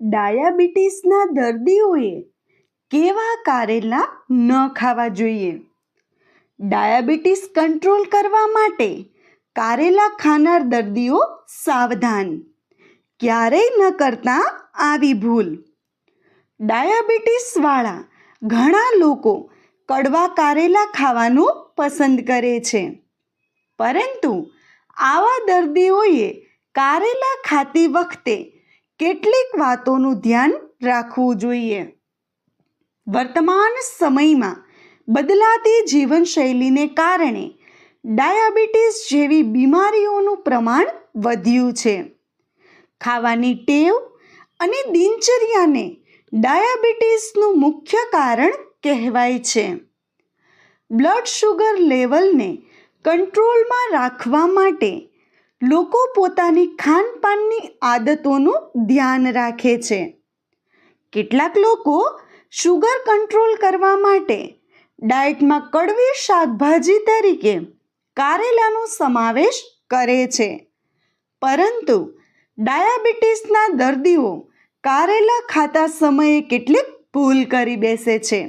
ડાયાબિટીસના દર્દીઓએ કેવા કારેલા ન ખાવા જોઈએ? ડાયાબિટીસ કંટ્રોલ કરવા માટે કારેલા ખાનાર દર્દીઓ સાવધાન. ક્યારેય ન કરતા આવી ભૂલ. ડાયાબિટીસવાળા ઘણા લોકો કડવા કારેલા ખાવાનું પસંદ કરે છે. પરંતુ આવા દર્દીઓએ કારેલા ખાતી વખતે કેટલીક વાતોનું ધ્યાન રાખવું જોઈએ. વર્તમાન સમયમાં બદલાતી જીવનશૈલીને કારણે ડાયાબિટીસ જેવી બીમારીઓનું પ્રમાણ વધ્યું છે. ખાવાની ટેવ અને દિનચર્યાને ડાયાબિટીસનું મુખ્ય કારણ કહેવાય છે. બ્લડ શુગર લેવલને કંટ્રોલમાં રાખવા માટે લોકો પોતાની ખાનપાનની આદતોનું ધ્યાન રાખે છે. કેટલાક લોકો શુગર કંટ્રોલ કરવા માટે ડાયટમાં કડવી શાકભાજી તરીકે કારેલાનો સમાવેશ કરે છે. પરંતુ ડાયાબિટીસના દર્દીઓ કારેલા ખાતા સમયે કેટલીક ભૂલ કરી બેસે છે,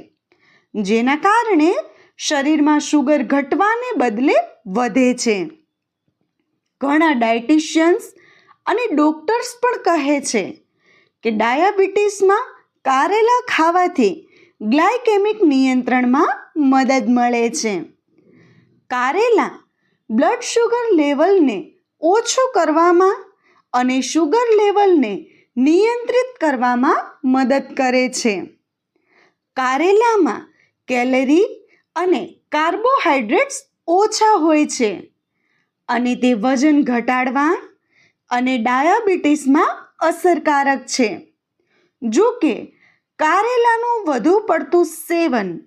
જેના કારણે શરીરમાં શુગર ઘટવાને બદલે વધે છે. ઘણા ડાયટિશિયન્સ અને ડોક્ટર્સ પણ કહે છે કે ડાયાબિટીસમાં કારેલા ખાવાથી ગ્લાયકેમિક નિયંત્રણમાં મદદ મળે છે. કારેલા બ્લડ શુગર લેવલને ઓછું કરવામાં અને શુગર લેવલને નિયંત્રિત કરવામાં મદદ કરે છે. કારેલામાં કેલરી અને કાર્બોહાઈડ્રેટ્સ ઓછા હોય છે. અને તે વજન ઘટાડવા અને ડાયાબિટીસમાં અસરકારક છે. જો કે, કારેલાનું વધુ પડતું સેવન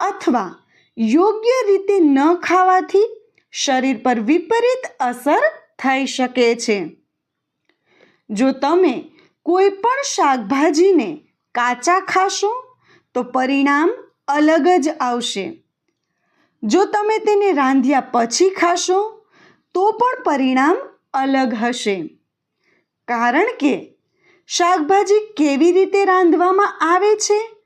અથવા યોગ્ય રીતે ન ખાવાથી શરીર પર વિપરીત અસર થઈ શકે છે. જો તમે કોઈ પણ શાકભાજીને કાચા ખાશો, તો પરિણામ અલગ જ આવશે. જો તમે તેને રાંધ્યા પછી ખાશો તો પણ પરિણામ અલગ હશે. કારણ કે શાકભાજી કેવી રીતે રાંધવામાં આવે છે,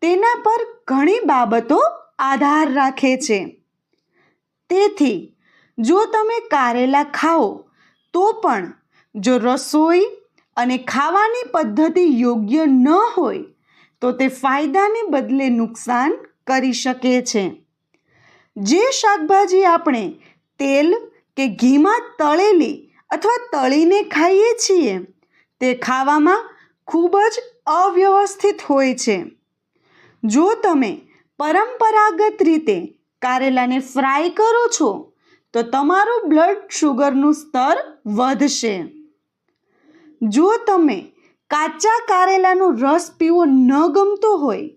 તેના પર ઘણી બાબતો આધાર રાખે છે. તેથી, જો તમે કારેલા ખાઓ, તો પણ જો રસોઈ અને ખાવાની પદ્ધતિ યોગ્ય ન હોય, તો તે ફાયદાને બદલે નુકસાન કરી શકે છે. જે શાકભાજી આપણે તેલ કે ઘીમાં તળેલી અથવા તળીને ખાઈએ છીએ. તે ખાવામાં ખૂબ જ અવ્યવસ્થિત હોય છે. જો તમે પરંપરાગત રીતે કારેલાને ફ્રાય કરો છો, તો તમારું બ્લડ શુગરનું સ્તર વધશે. જો તમે કાચા કારેલાનો રસ પીવો ન ગમતો હોય,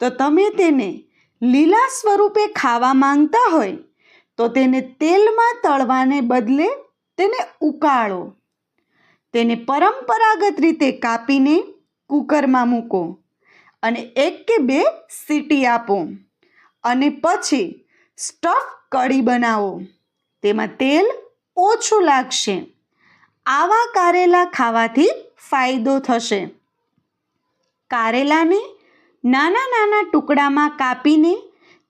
તો તમે તેને લીલા સ્વરૂપે ખાવા માંગતા હોય તો તેને તેલમાં તળવાને બદલે તેને ઉકાળો. તેને પરંપરાગત રીતે કાપીને કુકરમાં મૂકો અને એક કે બે સીટી આપો અને પછી સ્ટફ કઢી બનાવો. તેમાં તેલ ઓછું લાગશે. આવા કારેલા ખાવાથી ફાયદો થશે. કારેલાને નાના નાના ટુકડામાં કાપીને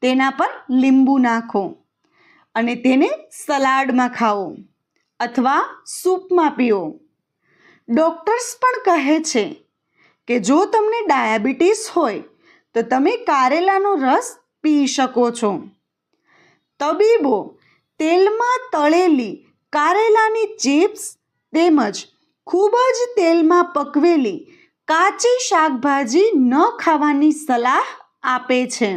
તેના પર લીંબુ નાખો. અને તેને સલાડમાં ખાઓ અથવા સૂપમાં પીઓ. ડૉક્ટર્સ પણ કહે છે કે જો તમને ડાયાબિટીસ હોય તો તમે કારેલાનો રસ પી શકો છો. તબીબો તેલમાં તળેલી કારેલાની ચિપ્સ તેમજ ખૂબ જ તેલમાં પકવેલી કાચી શાકભાજી ન ખાવાની સલાહ આપે છે.